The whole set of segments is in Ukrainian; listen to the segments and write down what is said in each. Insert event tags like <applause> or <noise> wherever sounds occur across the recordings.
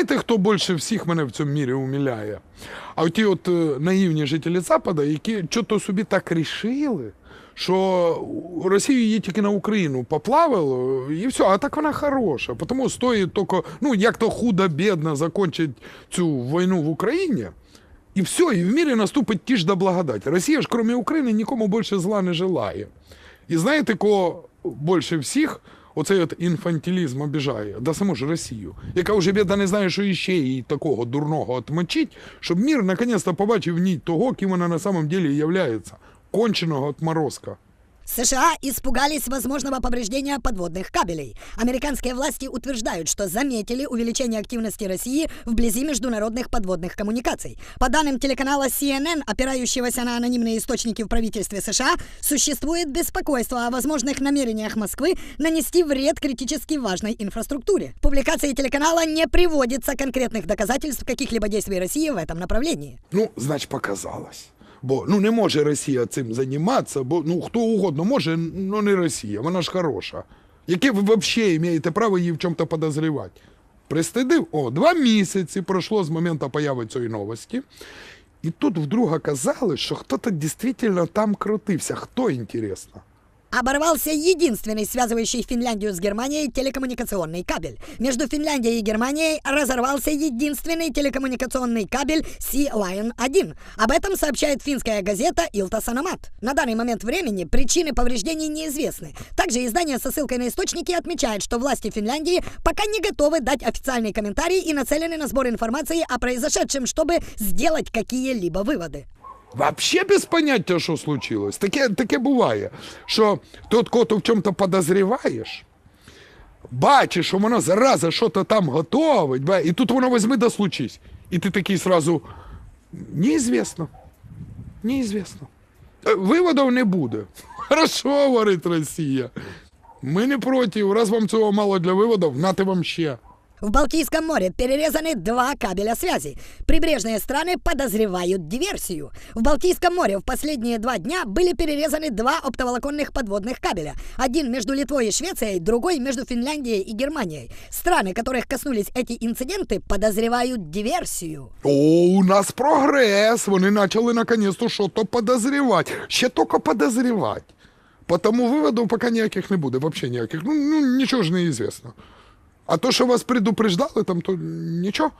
знаєте, хто більше всіх мене в цьому мірі умиляє? А ті от е, наївні жителі Запада, які чого собі так рішили, що Росію її тільки на Україну поплавило, і все, а так вона хороша. Тому стоїть тільки, ну, як то худо-бідно закінчить цю війну в Україні. І все, і в мірі наступить ті ж да благодать. Росія ж, крім України, нікому більше зла не желає. І знаєте, кого більше всіх оцей от інфантилізм обіжає? Да саму ж Росію, яка вже біда не знає, що іще їй такого дурного отмочить, щоб мір наконець-то побачив в ній того, ким вона на самом деле являється. Конченого отморозка. США испугались возможного повреждения подводных кабелей. Американские власти утверждают, что заметили увеличение активности России вблизи международных подводных коммуникаций. По данным телеканала CNN, опирающегося на анонимные источники в правительстве США, существует беспокойство о возможных намерениях Москвы нанести вред критически важной инфраструктуре. В публикации телеканала не приводится конкретных доказательств каких-либо действий России в этом направлении. Ну, значить, показалось. Бо ну не може Росія цим займатися, бо ну хто угодно може, ну не Росія, вона ж хороша. Яке ви взагалі маєте право її в чому-то подозрівати? Пристидив? О, два місяці пройшло з моменту появи цієї новості. І тут вдруг оказалось, що хто-то дійсно там крутився. Хто інтересно? Оборвался единственный связывающий Финляндию с Германией телекоммуникационный кабель. Между Финляндией и Германией разорвался единственный телекоммуникационный кабель Sea Lion 1. Об этом сообщает финская газета Ilta Sanomat. На данный момент времени причины повреждений неизвестны. Также издание со ссылкой на источники отмечает, что власти Финляндии пока не готовы дать официальный комментарий и нацелены на сбор информации о произошедшем, чтобы сделать какие-либо выводы. Вообще без поняття, що случилось. Таке, таке буває, що ти от кого-то в чому-то подозріваєш, бачиш, що воно зараза що-то там готовить, і тут воно візьми да случись. І ти такий сразу неізвісно. Неізвісно. Е, Виводів не буде. <laughs> Хорошо, говорить Росія. Ми не проти, раз вам цього мало для виводів, нате вам ще. В Балтийском море перерезаны два кабеля связи. Прибрежные страны подозревают диверсию. В Балтийском море в последние два дня были перерезаны два оптоволоконных подводных кабеля. Один между Литвой и Швецией, другой между Финляндией и Германией. Страны, которых коснулись эти инциденты, подозревают диверсию. О, у нас прогрес. Вони почали наконец-то що-то подозрівати. Ще тільки подозрівати. Потому виводів поки ніяких не буде, взагалі ніяких. Ну, ну нічого ж не известно. А то, що вас предупреждали, там то нічого.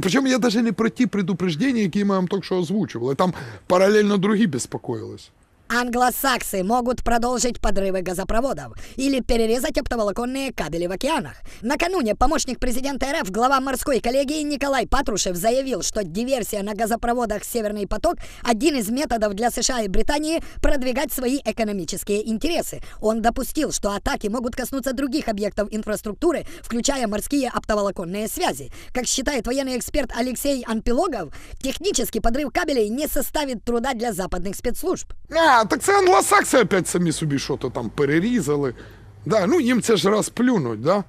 Причому я навіть не про ті предупреждення, які ми вам тільки що озвучували. Там паралельно другі безпокоїлись. Англосаксы могут продолжить подрывы газопроводов или перерезать оптоволоконные кабели в океанах. Накануне помощник президента РФ, глава морской коллегии Николай Патрушев заявил, что диверсия на газопроводах «Северный поток» – один из методов для США и Британии продвигать свои экономические интересы. Он допустил, что атаки могут коснуться других объектов инфраструктуры, включая морские оптоволоконные связи. Как считает военный эксперт Алексей Анпилогов, технически подрыв кабелей не составит труда для западных спецслужб. Так це англосакси опять самі собі що то там перерізали. Да, ну їм це ж раз плюнуть, да?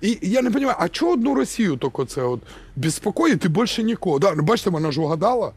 І я не розумію, а чого одну Росію тільки це от безпокоїть і більше нікого? Да, ну бачите, вона ж угадала.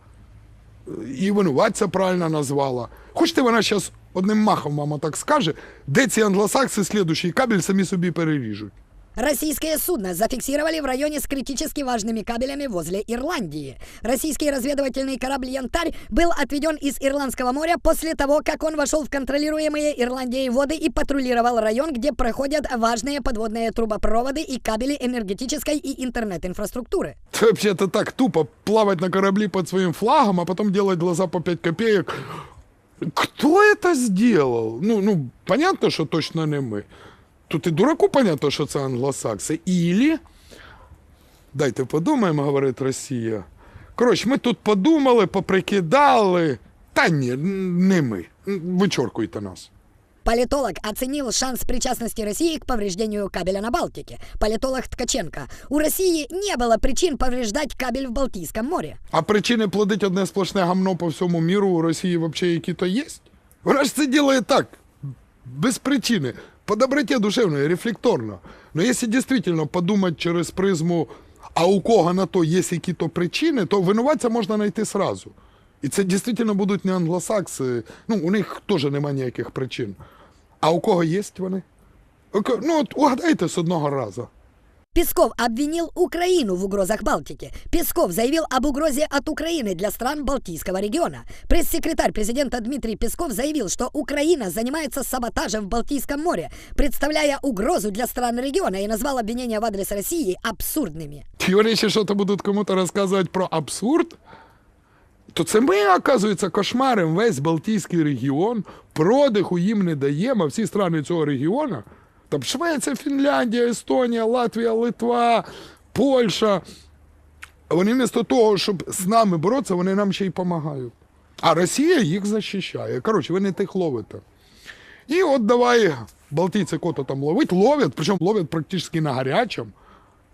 І винуватця правильно назвала. Хочете, вона зараз одним махом вам так скаже, де ці англосакси слідущий кабель самі собі переріжуть. Российское судно зафиксировали в районе с критически важными кабелями возле Ирландии. Российский разведывательный корабль «Янтарь» был отведен из Ирландского моря после того, как он вошел в контролируемые Ирландией воды и патрулировал район, где проходят важные подводные трубопроводы и кабели энергетической и интернет-инфраструктуры. <laughs> Це взагалі так тупо плавать на кораблі під своїм флагом, а потім делать глаза по 5 копеек. Кто это сделал? Ну, ну, понятно, що точно не ми. Тут і дураку понятно, що це англосакси. Ілі, дайте подумаємо, говорить Росія. Коротше, ми тут подумали, поприкидали. Та ні, не ми. Вичоркуйте нас. Политолог оценил шанс причастности России к повреждению кабеля на Балтике. Политолог Ткаченко. У России не было причин повреждать кабель в Балтийском море. А причини плодить одне сплошне гамно по всьому міру у Росії взагалі які-то є? Вона ж це робить так, без причини, по доброте душевної, рефлекторно. Но якщо дійсно подумати через призму, а у кого на то є якісь то причини, то винуватця можна знайти сразу. І це дійсно будуть не англосакси, ну у них теж немає ніяких причин. А у кого є вони? Ну от угадайте з одного разу. Песков обвинил Украину в угрозах Балтики. Песков заявил об угрозе от Украины для стран Балтийского региона. Пресс-секретарь президента Дмитрий Песков заявил, что Украина занимается саботажем в Балтийском море, представляя угрозу для стран региона и назвал обвинения в адрес России абсурдными. Ті вони ще що-то будуть кому-то розказувати про абсурд. То це ми, оказується, кошмарим весь Балтійський регіон, продиху їм не даємо, а всі страни цього регіону. Там Швеція, Фінляндія, Естонія, Латвія, Литва, Польща. Вони вмісто того, щоб з нами боротися, вони нам ще й допомагають. А Росія їх захищає. Коротше, ви не тих ловите. І от давай балтійці кото там ловить, ловлять, причому ловлять практично на гарячому.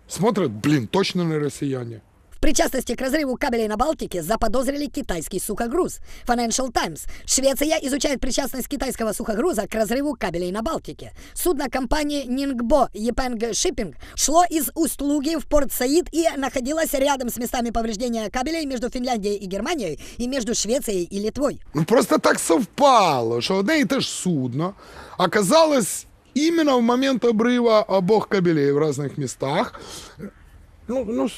Смотрят, блин, точно не россияне. Причастности к разрыву кабелей на Балтике заподозрили китайский сухогруз. Financial Times. Швеция изучает причастность китайского сухогруза к разрыву кабелей на Балтике. Судно компании Нингбо Епенг Шиппинг шло из Усть-Луги в порт Саид и находилось рядом с местами повреждения кабелей между Финляндией и Германией и между Швецией и Литвой. Ну просто так совпало, що одне і те ж судно оказалось именно в момент обрыва обох кабелей в разных местах. Ну, ну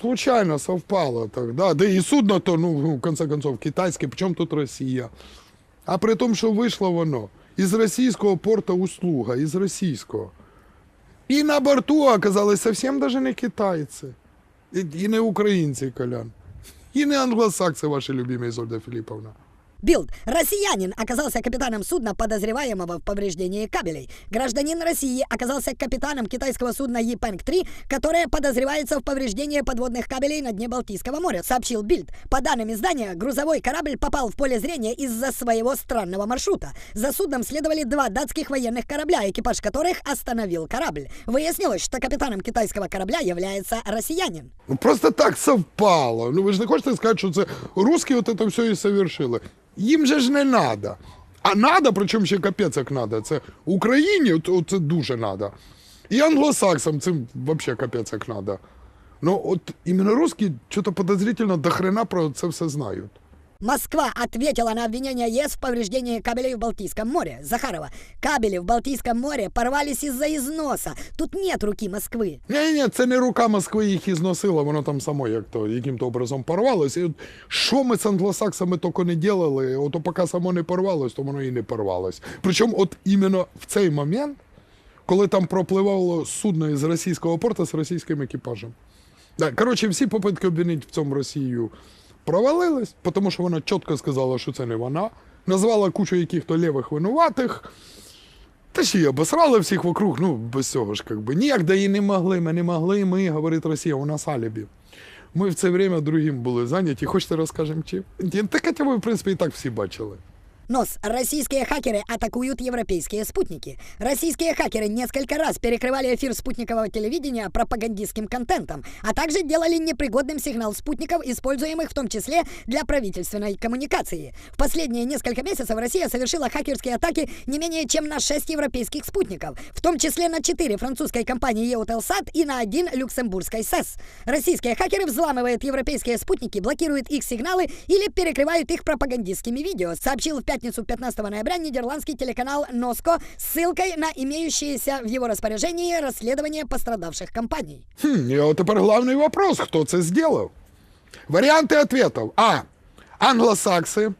случайно совпало так, да. И судно то, ну, в конце концов, китайське, причем тут Росія. А при тому, що вийшло воно із російського порта Услуга, із російського. І на борту оказались совсем даже не китайці. І, і не українці, Колян. І не англосакси, ваші любимі Ізольда Філіповна. Билд. Россиянин оказался капитаном судна, подозреваемого в повреждении кабелей. Гражданин России оказался капитаном китайского судна Епенг-3, которое подозревается в повреждении подводных кабелей на дне Балтийского моря, сообщил Бильд. По данным издания, грузовой корабль попал в поле зрения из-за своего странного маршрута. За судном следовали два датских военных корабля, экипаж которых остановил корабль. Выяснилось, что капитаном китайского корабля является россиянин. Ну просто так совпало. Ну ви ж не хочете сказати, що це русські от це все і совершили. Їм же ж не надо. А надо, причому ще капець як надо. Це Україні це дуже надо. І англосаксам цим взагалі капець як надо. Ну от іменно русські що-то подозрительно до хрена про це все знають. Москва ответила на обвинение ЕС в повреждении кабелей в Балтийском море. Захарова. Кабели в Балтийском море порвались из-за износа. Тут нет руки Москвы. Ні, ні, це не рука Москви їх і зносила, воно там само як то, яким-то образом порвалось. І от, що ми з англосаксами тільки не делали, от поки само не порвалось, то воно і не порвалось. Причому от іменно в цей момент, коли там пропливало судно із російського порту з російським екіпажем. Да, коротше, всі попитки обвинити в цьому Росію провалились, тому що вона чітко сказала, що це не вона. Назвала кучу яких-то лівих винуватих. Та ще й обосрали всіх вокруг, ну, без цього ж, якби. би. Ніяк да і не могли, ми не могли, ми, говорить Росія, у нас алібі. Ми в це время другим були зайняті. Хочете розкажемо чим? Так хоча ви, в принципі, і так всі бачили. Нос. Российские хакеры атакуют европейские спутники. Российские хакеры несколько раз перекрывали эфир спутникового телевидения пропагандистским контентом, а также делали непригодным сигнал спутников, используемых в том числе для правительственной коммуникации. В последние несколько месяцев Россия совершила хакерские атаки не менее чем на 6 европейских спутников, в том числе на 4 французской компании Eutelsat и на один люксембургской СЭС. Российские хакеры взламывают европейские спутники, блокируют их сигналы или перекрывают их пропагандистскими видео, сообщил в пятницу 15 ноября нидерландский телеканал Носко с ссылкой на имеющиеся в его распоряжении расследования пострадавших компаний. Хм, и вот теперь главный вопрос, кто это сделал? Варианты ответов. А. Англосакси.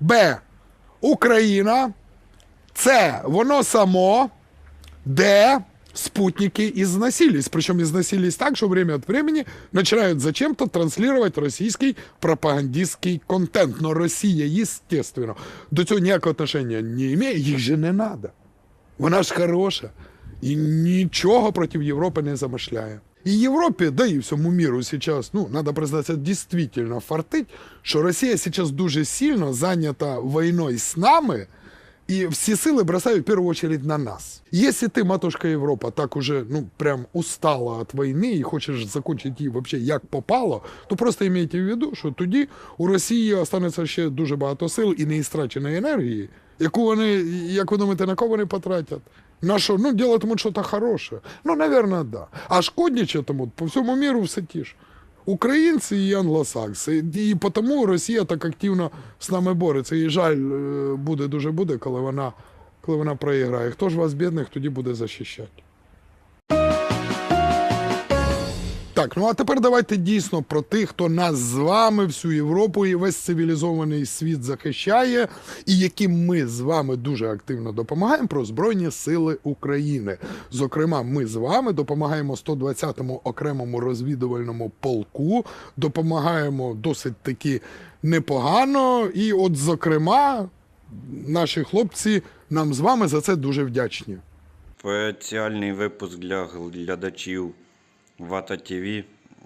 Б. Україна. С. Воно само. Д. Спутники износились. Причем износились так, что время от времени начинают зачем-то транслировать российский пропагандистский контент. Но Россия, естественно, до цього ніякого отношения не имеет. Їх же не надо. Вона ж хороша і нічого проти Європи не замишляє. І Європі, да і всьому міру сейчас, ну, надо признаться, дійсно фартить, що Росія сейчас дуже сильно зайнята війною з нами, і всі сили бросають в першу очередь на нас. Если ти, матушка Європа, так уже, ну, прям устала от війни і хочеш закончити її вообще як попало, то просто имейте в виду, що тоді у Росії останеться ще дуже багато сил і неістраченої енергії, яку вони, як ви думаєте, на кого вони потратять? На що? Ну, делатимуть щось хороше. Ну, наверное, да. А шкодничатимуть по всьому міру все ті ж. Українці і англосакси. І тому Росія так активно з нами бореться. І жаль, е, буде дуже буде, коли вона, коли вона проіграє. Хто ж вас, бідних, тоді буде захищати? Так, ну а тепер давайте дійсно про тих, хто нас з вами, всю Європу і весь цивілізований світ захищає, і яким ми з вами дуже активно допомагаємо про Збройні Сили України. Зокрема, ми з вами допомагаємо 120-му окремому розвідувальному полку, допомагаємо досить таки непогано. І, от, зокрема, наші хлопці нам з вами за це дуже вдячні. Спеціальний випуск для глядачів Вата ТВ.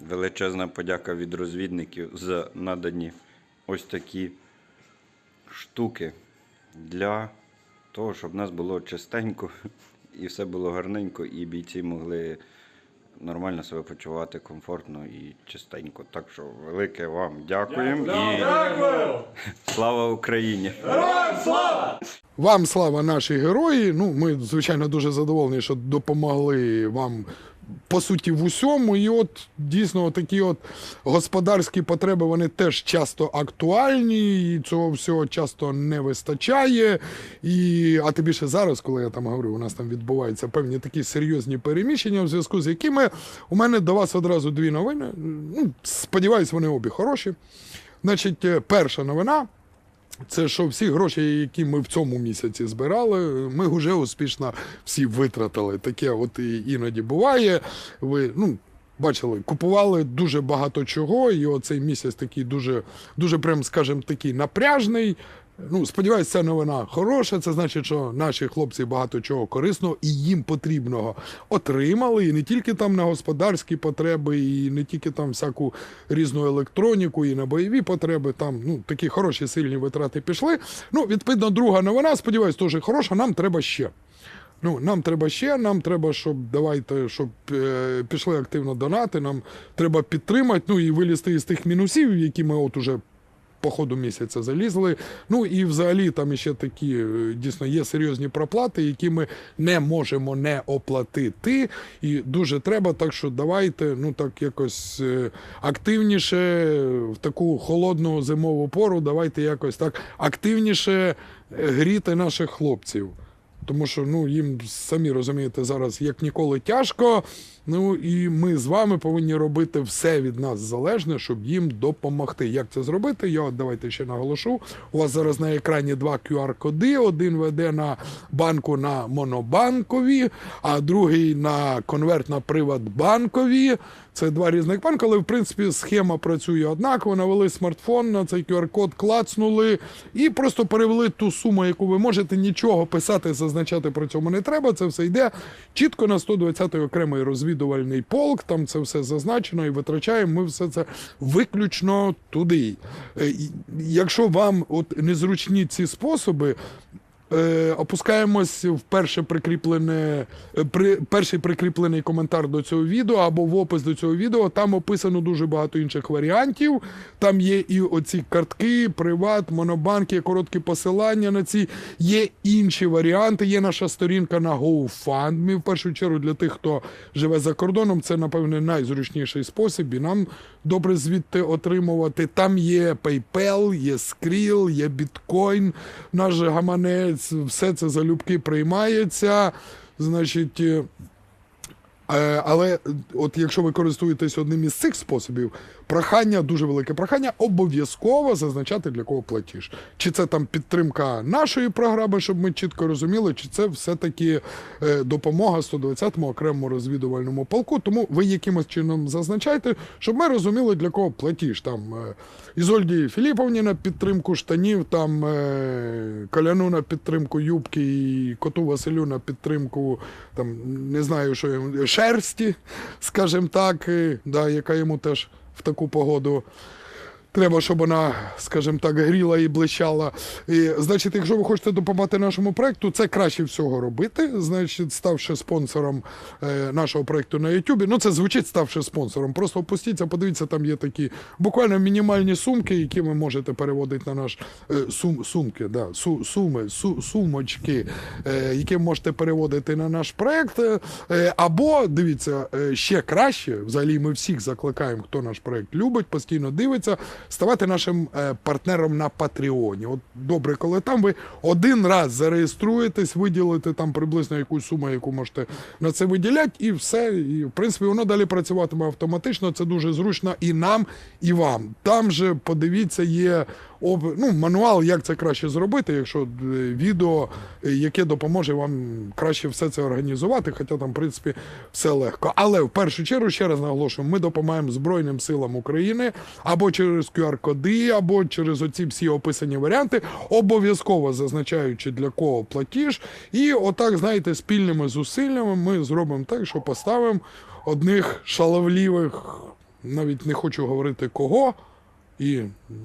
Величезна подяка від розвідників за надані ось такі штуки для того, щоб в нас було чистенько <laughs> і все було гарненько, і бійці могли нормально себе почувати комфортно і чистенько. Так що велике вам дякуємо і <laughs> слава Україні! слава! Вам слава наші герої. Ну, ми, звичайно, дуже задоволені, що допомогли вам. По суті, в усьому, і от дійсно такі от господарські потреби вони теж часто актуальні, і цього всього часто не вистачає. І, а тим більше зараз, коли я там говорю, у нас там відбуваються певні такі серйозні переміщення, в зв'язку з якими у мене до вас одразу дві новини. Ну, сподіваюсь, вони обі хороші. Значить, е, перша новина. Це що всі гроші, які ми в цьому місяці збирали, ми вже успішно всі витратили. Таке от і іноді буває. Ви ну. Бачили, купували дуже багато чого, і оцей місяць такий дуже, дуже прям, скажімо, такий напряжний. Ну, сподіваюся, ця новина хороша. Це значить, що наші хлопці багато чого корисного і їм потрібного отримали. І не тільки там на господарські потреби, і не тільки там всяку різну електроніку, і на бойові потреби. Там ну такі хороші сильні витрати пішли. Ну, відповідно, друга новина, сподіваюсь, теж хороша. Нам треба ще. Ну, нам треба ще, нам треба, щоб давайте, щоб е, пішли активно донати. Нам треба підтримати, ну і вилізти із тих мінусів, які ми от уже по ходу місяця залізли. Ну і взагалі там ще такі е, дійсно є серйозні проплати, які ми не можемо не оплатити. І дуже треба. Так що давайте ну так якось е, активніше в таку холодну зимову пору. Давайте якось так активніше е, гріти наших хлопців. Тому що ну їм самі розумієте зараз як ніколи тяжко. Ну і ми з вами повинні робити все від нас залежне, щоб їм допомогти. Як це зробити? Я от давайте ще наголошу. У вас зараз на екрані два QR-коди. Один веде на банку на монобанкові, а другий на конверт на приватбанкові. Це два різних банки, але в принципі схема працює однаково. Навели смартфон на цей QR-код, клацнули і просто перевели ту суму, яку ви можете. Нічого писати, зазначати при цьому не треба. Це все йде чітко на 120-й окремий розвідувальний полк. Там це все зазначено і витрачаємо. Ми все це виключно туди. Е, Якщо вам от незручні ці способи. Е, опускаємось в перше прикріплене, е, при, перший прикріплений коментар до цього відео або в опис до цього відео. Там описано дуже багато інших варіантів. Там є і оці картки, приват, монобанк, є короткі посилання на ці. Є інші варіанти. Є наша сторінка на GoFundMe. В першу чергу для тих, хто живе за кордоном. Це, напевне, найзручніший спосіб. І нам добре звідти отримувати. Там є PayPal, є Skrill, є Bitcoin, наш гаманець, все це залюбки приймається. Значить. Е, Але е, от якщо ви користуєтесь одним із цих способів, прохання, дуже велике прохання, обов'язково зазначати для кого платіж. Чи це там підтримка нашої програми, щоб ми чітко розуміли, чи це все-таки е, допомога 120-му окремому розвідувальному полку. Тому ви якимось чином зазначайте, щоб ми розуміли, для кого платіж. Там Ізольді Філіповні на підтримку штанів, там Коляну на підтримку юбки і коту Василю на підтримку, там не знаю, що шерсті, скажімо так, да, яка йому теж в таку погоду. Треба, щоб вона, скажімо так, гріла і блищала. І, значить, якщо ви хочете допомагати нашому проекту, це краще всього робити. Значить, ставши спонсором е, нашого проекту на YouTube. Ну, це звучить ставши спонсором. Просто опустіться, подивіться, там є такі буквально мінімальні сумки, які ви можете переводити на наш е, сум, сумки, да, су, суми, су, сумочки, е, які можете переводити на наш проект. Або дивіться, ще краще, взагалі ми всіх закликаємо, хто наш проект любить, постійно дивиться. Ставати нашим е, партнером на Патреоні. От добре, коли там ви один раз зареєструєтесь, виділите там приблизно якусь суму, яку можете на це виділяти, і все. І в принципі воно далі працюватиме автоматично. Це дуже зручно і нам, і вам. Там же подивіться, є об, ну, мануал, як це краще зробити, якщо е, відео, е, яке допоможе вам краще все це організувати, хоча там, в принципі, все легко. Але в першу чергу, ще раз наголошую, ми допомагаємо Збройним силам України або через QR-коди, або через оці всі описані варіанти, обов'язково зазначаючи для кого платіж. І отак, знаєте, спільними зусиллями ми зробимо так, що поставимо одних шаловлівих, навіть не хочу говорити кого. І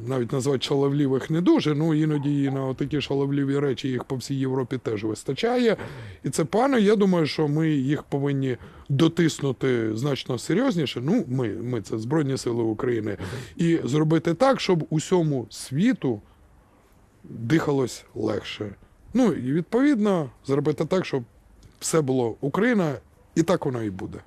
навіть назвати шаловлівих не дуже, ну іноді і на такі шаловліві речі їх по всій Європі теж вистачає. І це пане, я думаю, що ми їх повинні дотиснути значно серйозніше. Ну, ми, ми це Збройні Сили України, і зробити так, щоб усьому світу дихалось легше. Ну і відповідно зробити так, щоб все було Україна, і так воно і буде.